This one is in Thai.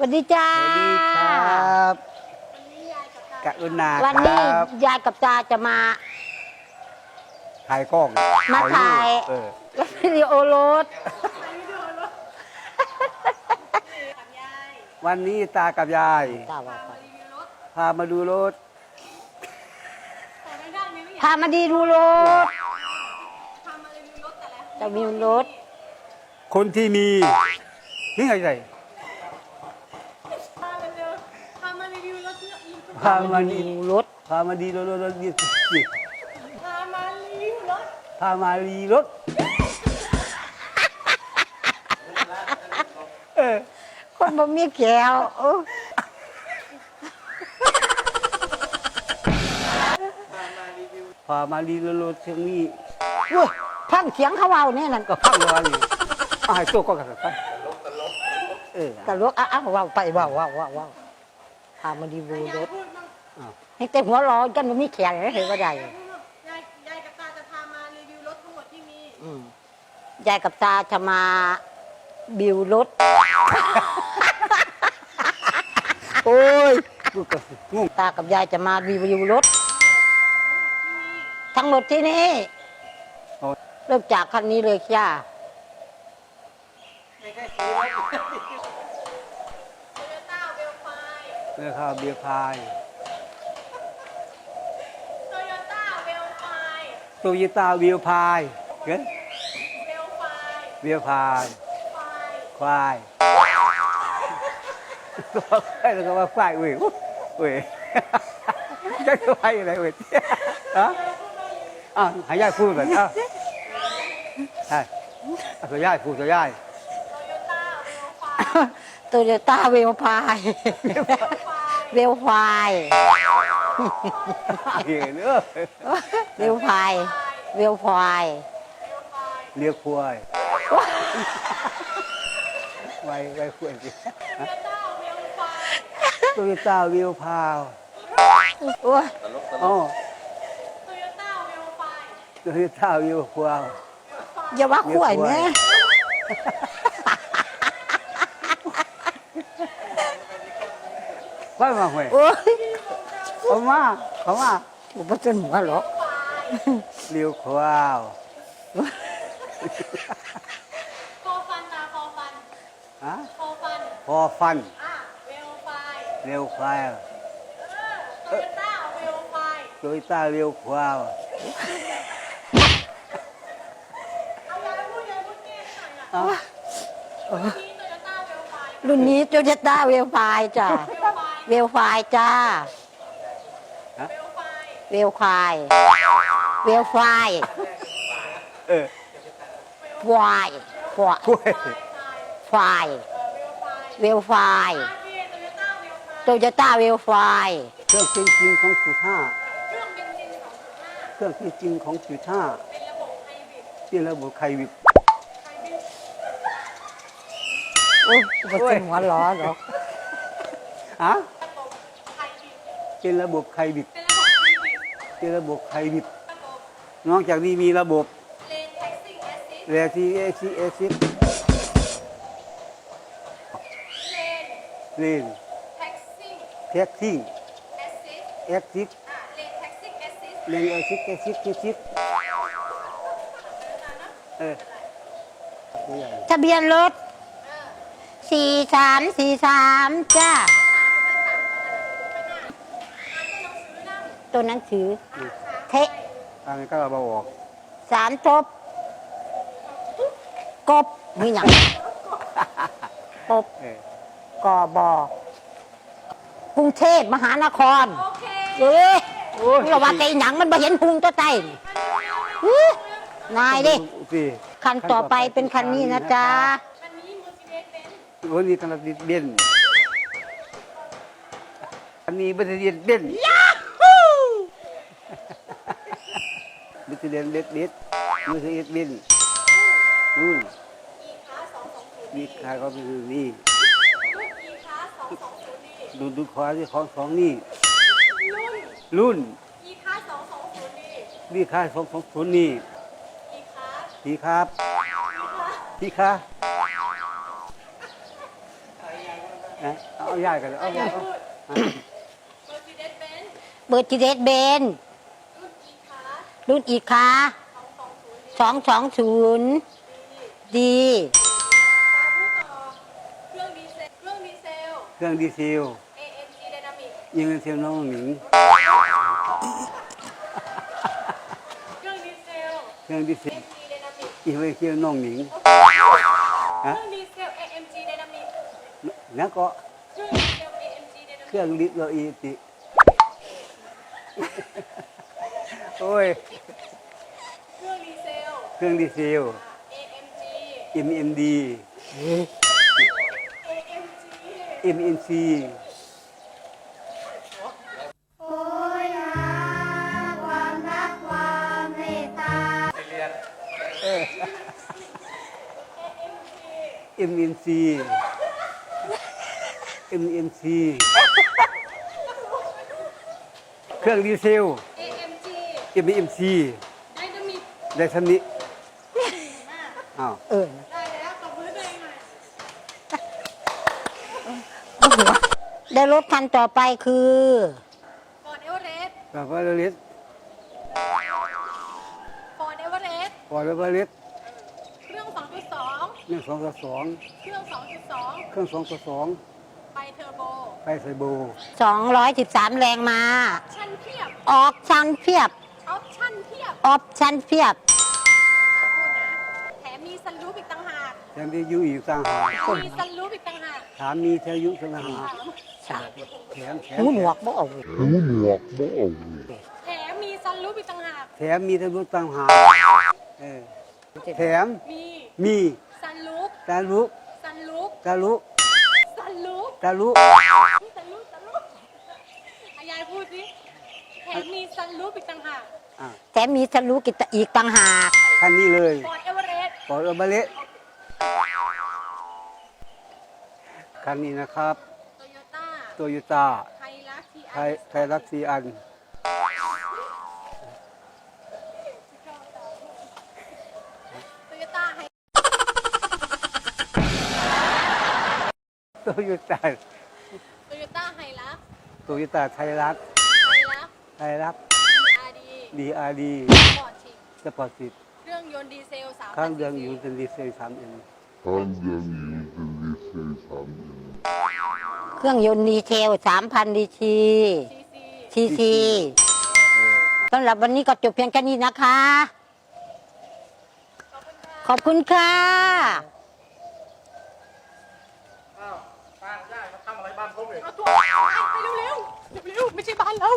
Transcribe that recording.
วัสดีจ้า สวัสดีครับกรุณาวันคนี้รับยายกับตาจะมาถ่ายกล้องมาถ่ายรูปเออวิดีโอรถวันนี้ตากับยายตาว่าไปพามาดูรถพามาดีดูรถจะมีรถ คนที่มีนี่ไงใจพามาดีพามาดีดูรถพามาดีรถรถรถนี่สิพามารีวิวรถพามาดีรถเออคนบ่มีแก้วโอ้พามาดีรถรถเชียงนี้เว้ยพังเสียงเขาเว้าเนี่ยนั่นก็พังร้อนนี่เอาให้ตัวก็กันไปเออตลกอ้าวเว้าไปเว้าเว้าเว้าเว้า พามาดีดูรถอ้าวให้แต่หัวเร้อนกันบ่มีแขนเห็นว่าได้ยายยายกับตาจะพามารีวิวรถทั้งหมดที่มีอืมยายกับตาจะมาบิวรถ โอ้ยกูก็งงตากับยายจะมารีวิวรถ ทั้งหมดที่นี่เอาเริ่มจากคันนี้เลยจ้าโตโยต้าเวลไฟ เนื้อข้าวเบียร์พายโตโยต้าเวลไฟโตโยต้าวิวพายเกินเวลไฟเบียร์พายไฟควายแล้วก็ว่าควายเว้ยเว้ยจะควายอะไรเว้ยฮะอะให้ยายพูดก่อนอะใช่อะตัวยายพูดตัวยายโตโยต้าเวลไฟโตโยต้าเวลพา ยเวลพายเห็นเออเวลพายเวลพายเรียกควายไว้ไว้ควายสิฮะโตโยต้าวิวพาวโอ้ยอ๋อโตโยต้าเวลไฟโตโยต้าวิวพาวอย่าว่าข่วยแม่ ว่ามาเว้ยโอ้ยเอามาเอามาผมไม่สนหัวหรอกเรียวควาวคอฟันตาคอฟันฮะคอฟันพอฟันอะเวลไฟเรียวควายเออโตโยต้าเวลไฟโดยต้าเรียวควาวเอายายพูดยายพูดเก่งหน่อยอะเอาที่โตโยต้าเวลไฟรุ่นนี้โตโยต้าเวลพายจ้ะ เวลไฟ เวลพายจ้าเวลไฟเวลควาย เวลควาย เออควายควายกล้วยควาย เวลไฟเวลควายอาที่โตโยต้าเวลไฟโตโยต้าเวลควาย เครื่องจริงๆของสุท่าเครื่องบินจินของสุท่า เครื่องจริงๆของสุท่าเป็นระบบไฮบริดที่ระบบไควิบไฮบริดโอ้ยไม่ใช่หัวล้อหรอกฮะ ระบบไฮบริด เป็นระบบไควิบเป็นระบบไฮบริดเป็นระบบไควิบระบบนอกจากนี้มีระบบเลนแท็กซิ่งแอสซิสเรทีเอซีเอซิเลนเลนแท็กซิ่งแท็กซิ่งแอสซิสแอคซิสอะเลนแท็กซิ่งแอสซิสเลนเอซิสเอซิสเอซิสเออตัวใหญ่ทะเบียนรถสี่สามสี่สามจ้า ตัวหนังสือ เทะทางนี้ก็เอามาออกสารทบ กบมีอย่างกบเออกบอกรุงเทพมหานครโอเคเอ๊ะมึงระว่าใจหนังมันบ่เห็นพุงตัวใจอื้อนายดิสิคันต่อไปเป็นคันนี้นะจ๊ะอันนี้ Mercedes Benz วันนี้กำลังดิดเบนอันนี้บัตรเดียนเบน บัตรเดียนเด็ดเด็ดบัตรเดียนเบนนู่น E class 220นี่ขายก็คือนี่รุ่น E class 220นี่ดูดูขวาที่ของสองนี่รุ่นรุ่น E class 220นี่นี่ขายสองสองศูนย์นี่ E class พี่ครับพี่ครับนะเอายายกันเลยเอาเอาเอา Mercedes Benz เบอร์จิเดสเบน รุ่น E คาร์รุ่นอีกค่ะ220สองสองศูนย์ดีตามผู้ต่อเครื่องดีเซลเครื่องดีเซล เครื่องดีเซล AMG Dynamic ยิงเซลน้องหนิง เครื่องดีเซล เครื่องดีเซล AMG Dynamic ยิงเซลน้องหนิง เคฮะรื่องดีเซล AMG Dynamic แล้วก็ เครื่องดีเซล AMG เค Dynamic รื่องดิบเราอีติ โอ้ย เครื่องดีเซล เครื่องดีเซล AMG MMD AMG MNC เออ MNC MNC เครื่องดีเซล AMG MNC Dynamic ได้สำนี้อ้าวเออได้แล้วตบมือตัวเองหน่อยได้รถคันต่อไปคือ Ford Everest แบบว่าเราเล็ก Ford Everest พอแล้วว่าเล็กเครื่อง 2.2หนึ่งสองต่อสองเครื่อง 2.2 เครื่องสองต่อสองไปเทอร์โบไปใส่โบ213 แรงมา ชั่นเพียบ ออกชันเพียบ ออปชั่นเพียบออปชันเพียบตาพูดนะ แถมมีซันรูปอีกต่างหากแถมที่อยู่อีกต่างหากมีซันรูปอีกต่างหากถามมีเทายุต่างหากสามแถมแถมหูหนวกบ่เอาแถมมีซันรูปอีกต่างหากแถมมีเทายุต่างหากเออแถมมีมีซันรูปตาลุซันรูปตาลุซันรูปตาลุซันรูปซันรูปอายายพูดสิแถมมีซันรูปอีกต่างหาก อะแต่มีทะลุกิตอีกต่างหากคันนี้เลยฟอร์ดเอเวอเรสต์ปอดเอามาเละคันนี้นะครับโตโยต้าโตโยต้าไฮรักทีไทยไทยรักสีอัน โตโยต้าไฮโตโยต้าโตโยต้าไฮรักโตโยต้าไทยรักไฮรักไทยรัก อาร์ดีดีอาร์ดีปอร์ชิกสปอร์ตสิบเครื่องยนต์ดีเซลสามข้างเดืองอยู่เป็นดีเซลสามเอ็นเครื่องยนต์ดีเทล3,000ดีชีซีซีซีซีสำหรับวันนี้ก็จบเพียงแค่นี้นะคะ ขอบคุณค่ะ ขอบคุณค่ะ เอาตัวไปไปเร็วๆเร็วๆไม่ใช่บ้านเรา